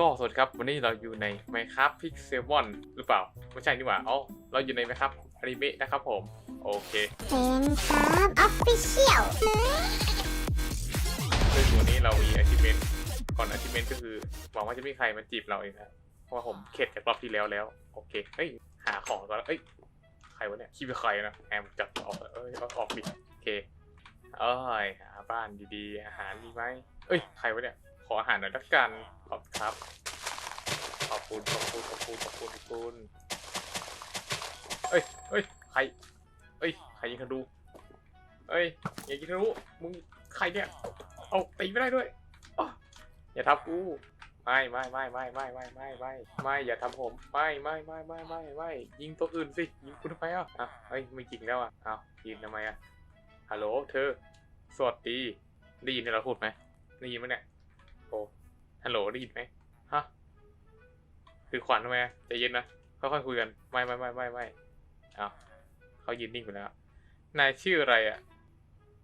ก็สวัสดีครับ วันนี้เราอยู่ใน Minecraft Pixelmon หรือเปล่า ไม่ใช่นี่หว่าอ๋อเราอยู่ใน Minecraft Anime นะครับผม โอเคเป็นครับออฟฟิเชียลซึ่งวันนี้เรามี achievement ก่อน achievement ก็คือหวังว่าจะไม่มีใครมาจีบเราเองนะเพราะว่าผมเข็ดจากรอบที่แล้วแล้ว โอเค เฮ้ย หาของก่อนแล้วเอ้ย ใครวะเนี่ยคิดว่าใครนะแอมจับออกเอ้ยเอาออกดิโอเคเอ้ยหาบ้านดีๆ อาหารมีไหมเอ้ย ใครวะเนี่ยข ออาหารหน่อยละกัน ขอบคุณครับ ขอบคุณ ขอบคุณ ขอบคุณ ขอบคุณขอบคุณเอ้ยเอ้ย ใคร เอ้ย ใครยิงธนูเอ้ย อย่ายิงธนูมึง ใครเนี่ย เอาตีไม่ได้ด้วยอย่าทับกู ไม่ไม่ไม่ไม่ไม่ไม่ไม่ไม่ไม่อย่าทำผม ไม่ไม่ไม่ไม่ไม่ไม่ยิงตัวอื่นสิ ยิงคุณทำไมอะอะเฮ้ยไม่จริงแล้วอะอ้าวยิงทำไมอะฮัลโหลเธอ สวัสดี ได้ยินเราพูดไหมได้ยินไหมเนี่ย โอ้ฮัลโหลได้ยินไหมฮะ คือขวัญทำไมอะใจเย็นนะ ค่อยๆคุยกัน ไม่ไม่ไม่ไม่ไม่เอาเขายืนนิ่งไปแล้ว นายชื่ออะไรอะ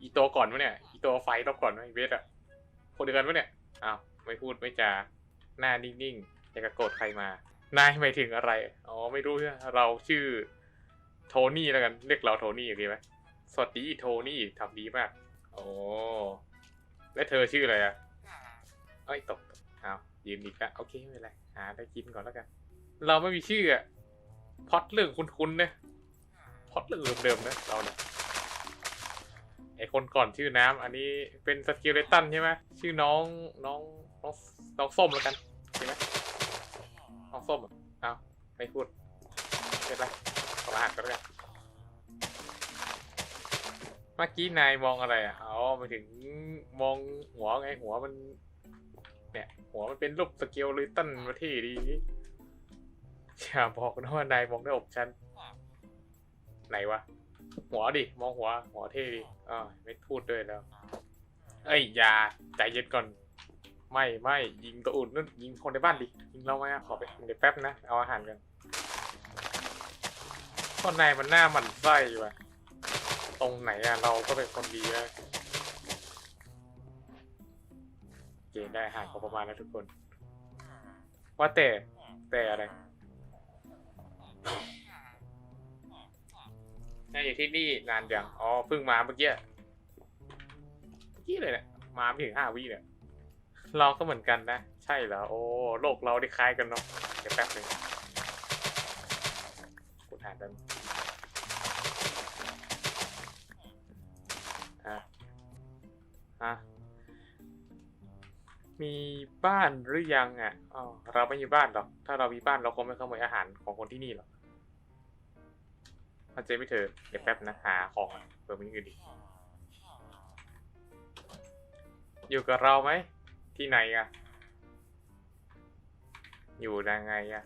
อีโตวก่อนวะเนี่ย อีโตวไฟรอบก่อนวะอีเวสอะ คนเดียวกันวะเนี่ยอ้าวไม่พูดไม่จา หน้านิ่งๆอยากจะโกรธใครมา นายหมายถึงอะไร อ๋อไม่รู้ใช่ไหมเราชื่อโทนี่แล้วกันเรียกเราโทนี่โอเคไหมสวัสดีโทนี่ทำดีมาก โอ้และเธอชื่ออะไรอะ อ้ยตกตกเอายืนอีกแล้วโอเคไม่เป็นไรหาได้กินก่อนแล้วกัน เราไม่มีชื่ออะพอดเรื่องคุ้นๆนะพล็อดเรื่องเดิมๆนะเราเนี่ยไอคนก่อนชื่อน้ำอันนี้เป็นสกิลเลตันใช่ไหมชื่อน้องน้องน้องน้องส้มแล้วกันใช่ไหมน้องส้มเอเอาไม่พูดเสร็จแล้วขอรหัสก็แล้วกันเมื่อกี้นายมองอะไรอะอ๋อมาถึงมองหัวไงหัวมัน เนี่ย หัวมันเป็นรูปสเกลเลตันมาที่ดีอย่าบอกนะว่านายมองได้อกฉัน ไหนวะ หัวดิ มองหัว หัวเท่ดิอ่าไม่พูดด้วยแล้ว เอ้ยอย่าใจเย็นก่อน ไม่ไม่ยิงตัวอุ่นนั่นยิงคนในบ้านดิ ยิงเราไหมขอไปเดี๋ยวแป๊บนะ เอาอาหารกันตอนในมันหน้ามันไส้ว่ะ ตรงไหนอะเราก็เป็นคนดีอะ เกณฑ์ได้อาหารพอประมาณแล้วทุกคน ว่าแต่แต่อะไรนายอยู่ที่นี่นานยังอ๋อเพิ่งมาเมื่อกี้เมื่อกี้เลยเนี่ยมาไม่ถึงห้าวิเนี่ยเราก็เหมือนกันนะ ใช่เหรอโอ้โลกเราได้คล้ายกันเนาะเดี๋ยวแป๊บหนึ่งกูถามกันอะอะ มีบ้านหรือยังอะอ๋อเราไม่มีบ้านหรอก ถ้าเรามีบ้านเราคงไม่ขโมยอาหารของคนที่นี่หรอกเข้าใจไม่เธอเดี๋ยวแป๊บนะหาของก่อนเปิดมันอื่นดิอยู่กับเราไหม ที่ไหนอะ อยู่ยังไงอะ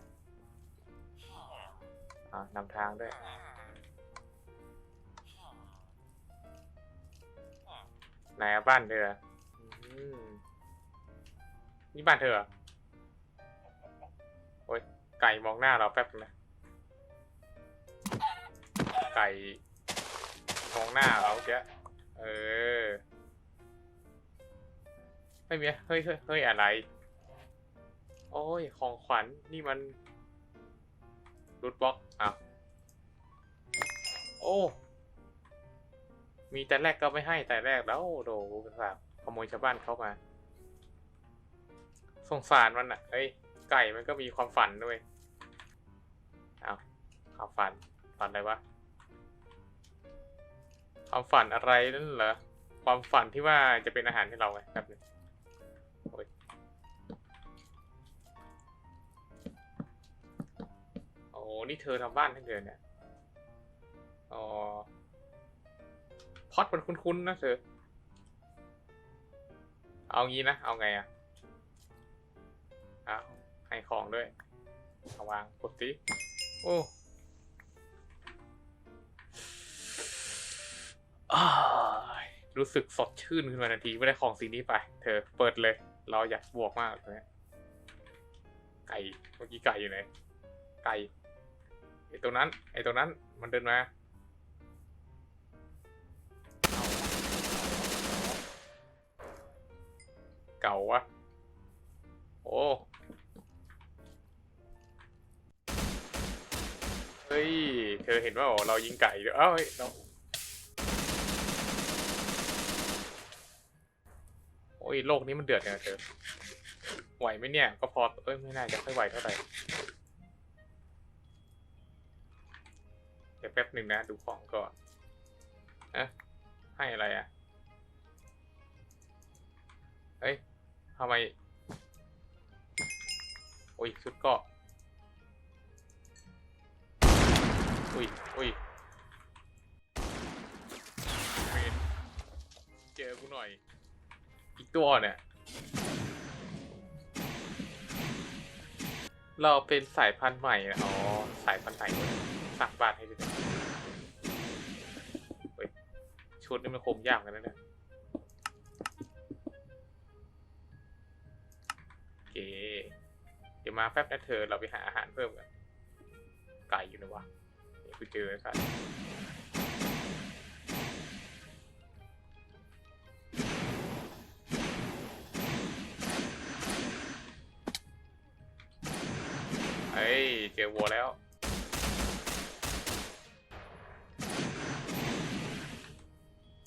อ่านำทางด้วยไหนอะบ้านเธออะอืม นี่บ้านเธอเหรอโอ้ยไก่มองหน้าเราแป๊บนะไก่มองหน้าเราเจ๊ะเออไม่มีเฮ้ยเฮ้ยเฮ้ยอะไร โอ้ยของขวัญนี่มันรูทบล็อกอะโอ้ มีแต่แรกก็ไม่ให้แต่แรกแล้วโดกระสาบขโมยชาวบ้านเข้ามา สงสารมันอะเอ้ย ไก่มันก็มีความฝันด้วย เอาความฝัน ฝันอะไรวะ ความฝันอะไรนั่นเหรอ ความฝันที่ว่าจะเป็นอาหารให้เราไงแบบนึงโอ้ยโอ้นี่เธอทำบ้านให้เธอเนี่ย อ๋อ พอดมันคุ้นๆนะเธอ เอางี้นะ เอาไงอะ ของด้วยเอาวางกดสิโอ้อ้ายรู้สึกสดชื่นขึ้นมาทันทีไม่ได้ของสิ่งนี้ไป เธอเปิดเลย เราอยากบวกมากเลยไก่เมื่อกี้ไก่อยู่ไหนไก่ไอตัวนั้น ไอตัวนั้นมันเดินมาเก่าวะโอ้ เธอเห็นว่าเรายิงไก่ด้วยเอ้ยเราโอ้ยโลกนี้มันเดือดเนี่ยเธอไหวไหมเนี่ย ก็พอเอ้ยไม่น่าจะค่อยไหวเท่าไหร่เดี๋ยวแป๊บหนึ่งนะ ดูของก่อนอะให้อะไรอะเฮ้ยทำไม โอ้ยชุดเกาะ อุ้ยอุ้ยเวนเจอกูหน่อย อีกตัวเนี่ย เราเป็นสายพันธุ์ใหม่นะอ๋อ สายพันธุ์ไหนสร้างบ้านให้ด้วยนะเฮ้ยชุดนี่มันคมยากกันนะเนี่ยโอเค เดี๋ยวมาแป๊บนะเธอ เราไปหาอาหารเพิ่มกัน ไก่อยู่นะวะ เดี๋ยวกูเจอครับเฮ้ย เจอวัวแล้ว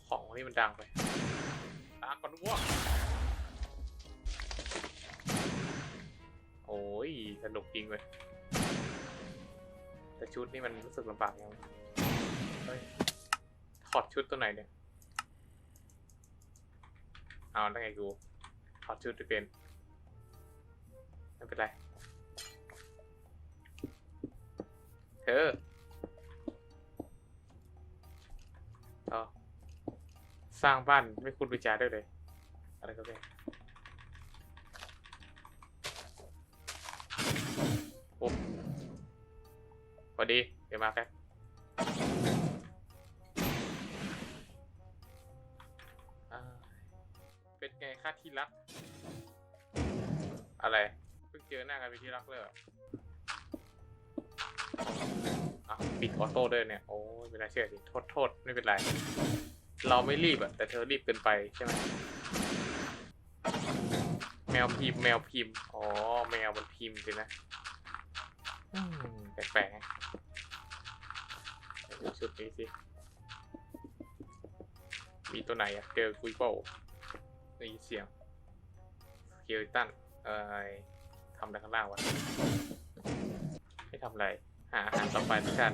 ของนี่มันดังไปตาก่อนวัวโอ้ย สนุกจริงเลย แต่ชุดนี่มันรู้สึกลำบากยังเฮ้ยถอดชุดตัวไหนเนี่ย เอาได้ไงกูถอดชุดไม่เป็น ไม่เป็นไร เธออสร้างบ้านไม่คุณวิจารได้เลย อะไรก็ได้ พอดี เดี๋ยวมาแป๊บเป็นไงค่าที่รัก อะไร เพิ่งเจอหน้ากันเป็นที่รักเลยอะปิดออโต้ด้วยเนี่ย โอ้ยไม่น่าเชื่อดิโทษโทษไม่เป็นไร เราไม่รีบอะแต่เธอรีบเกินไปใช่ไหมแมวพิมพ์แมวพิมพ์ อ๋อ แมวมันพิมพ์สินะแปลกๆ ดูชุดนี้สิ มีตัวไหนอะเจอกุยเป้าได้ยินเสียงเกลตันเอ้ยทำอะไรข้างล่างวะไม่ทำอะไร หาอาหารต่อไปแล้วกัน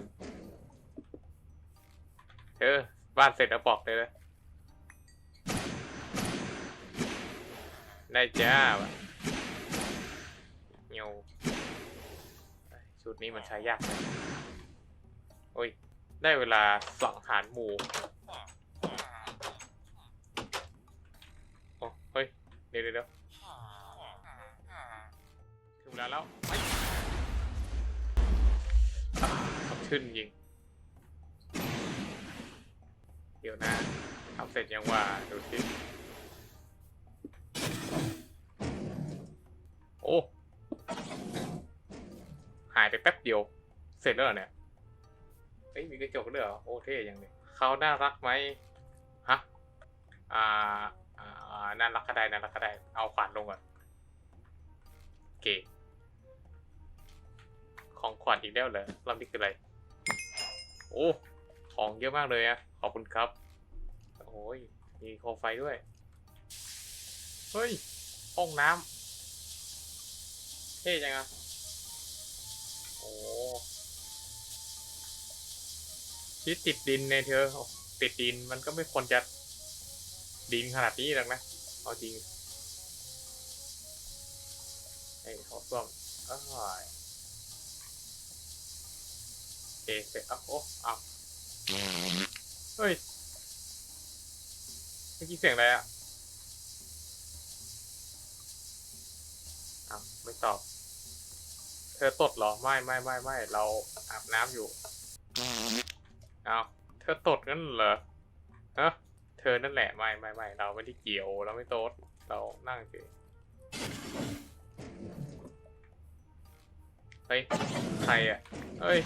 เออ บ้านเสร็จแล้วบอกเลยนะได้จ้าเงียวชุดนี้มันใช้ยากเลย ได้เวลาสังหารหมูโอ้เฮ้ย เดี๋ยวเดี๋ยวถึงเวลาแล้วไปอ่าสดชื่นจริง เดี๋ยวนะทำเสร็จยังว่าดูสิโอ้ หายไปแป๊บเดียว เสร็จแล้วเหรอเนี่ย เฮ้ยมีกระจกด้วยเหรอโอเท่ยังเลยเขาน่ารักไหมฮะอ่าอ่าน่ารักก็ได้น่ารักก็ได้เอาขวานลงก่อนโอเคของขวัญอีกแล้วเหรอรอบนี้คืออะไรโอ้ของเยอะมากเลยอะขอบคุณครับโอ้ยมีโคมไฟด้วย เฮ้ยห้องน้ำเท่จังอะโอ้ ที่ติดดินในเธออติดดินมันก็ไม่ควรจะดินขนาดนี้หรอกนะเอาจริงไอ้ขอส้วมอ้ยโอเเสร็จอะโอ้เอาเฮ้ยเมื่อกี้เสียงอะไรอะอ้าวไม่ตอบ เธอตดเหรอ ไม่ไม่ไม่ไม่เราอาบน้ำอยู่ เอาเธอตดงั้นเหรอฮะเธอนั่นแหละไม่ไม่ไม่เราไม่ได้เกี่ยวเราไม่ตดเรานั่งเฉยเฮ้ยใครอะเอ้ย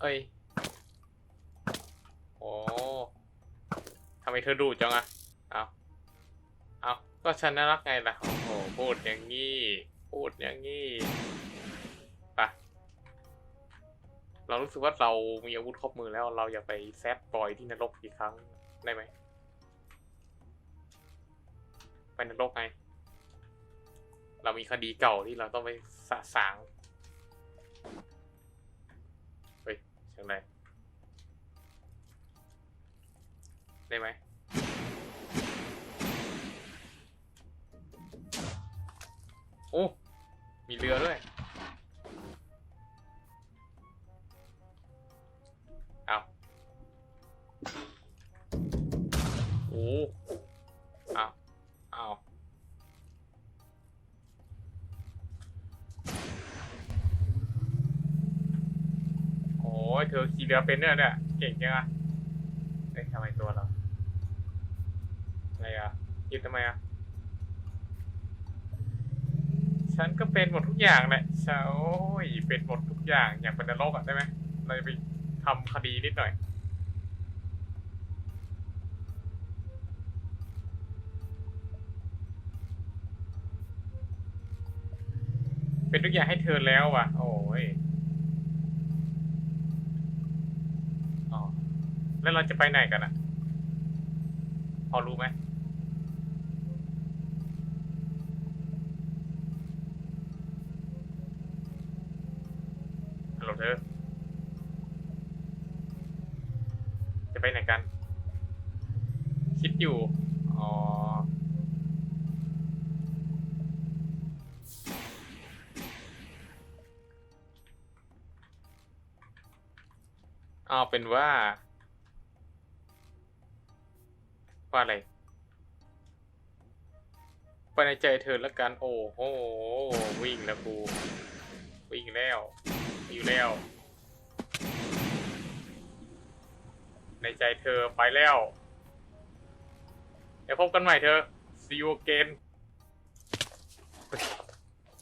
เอ้ยโอ้ทำไมเธอดูจังอะเอาเอาก็ฉันน่ารักไงล่ะ โอ้โหพูดอย่างงี้ พูดอย่างงี้ เรารู้สึกว่าเรามีอาวุธครบมือแล้ว เราอยากไปแซดบอยที่นรกอีกครั้งได้ไหมไปนรกไง เรามีคดีเก่าที่เราต้องไปสะสาง เฮ้ยเสียงอะไรได้ไหม เธอขี่เรือเป็นเนี่ยเนี่ยเก่งจังอะเอ้ยทำไมตัวเราอะไรอะยิบทำไมอะฉันก็เป็นหมดทุกอย่างแหละช่โอ้ยเป็นหมดทุกอย่างอย่ากเป็นนรกอะได้ไหมเราจะไปทำคดีนิดหน่อยเป็นทุกอย่างให้เธอแล้วว่ะ โอ้ยอ๋อ แล้วเราจะไปไหนกันอะพอรู้ไหมฮัลโหลเธอ จะไปไหนกัน คิดอยู่ อ๋อ เอาเป็นว่า ว่าอะไรไปในใจเธอแล้วกัน โอ้โห วิ่งแล้วกู วิ่งแล้ว อยู่แล้ว ในใจเธอไปแล้ว เดี๋ยวพบกันใหม่เธอ see you again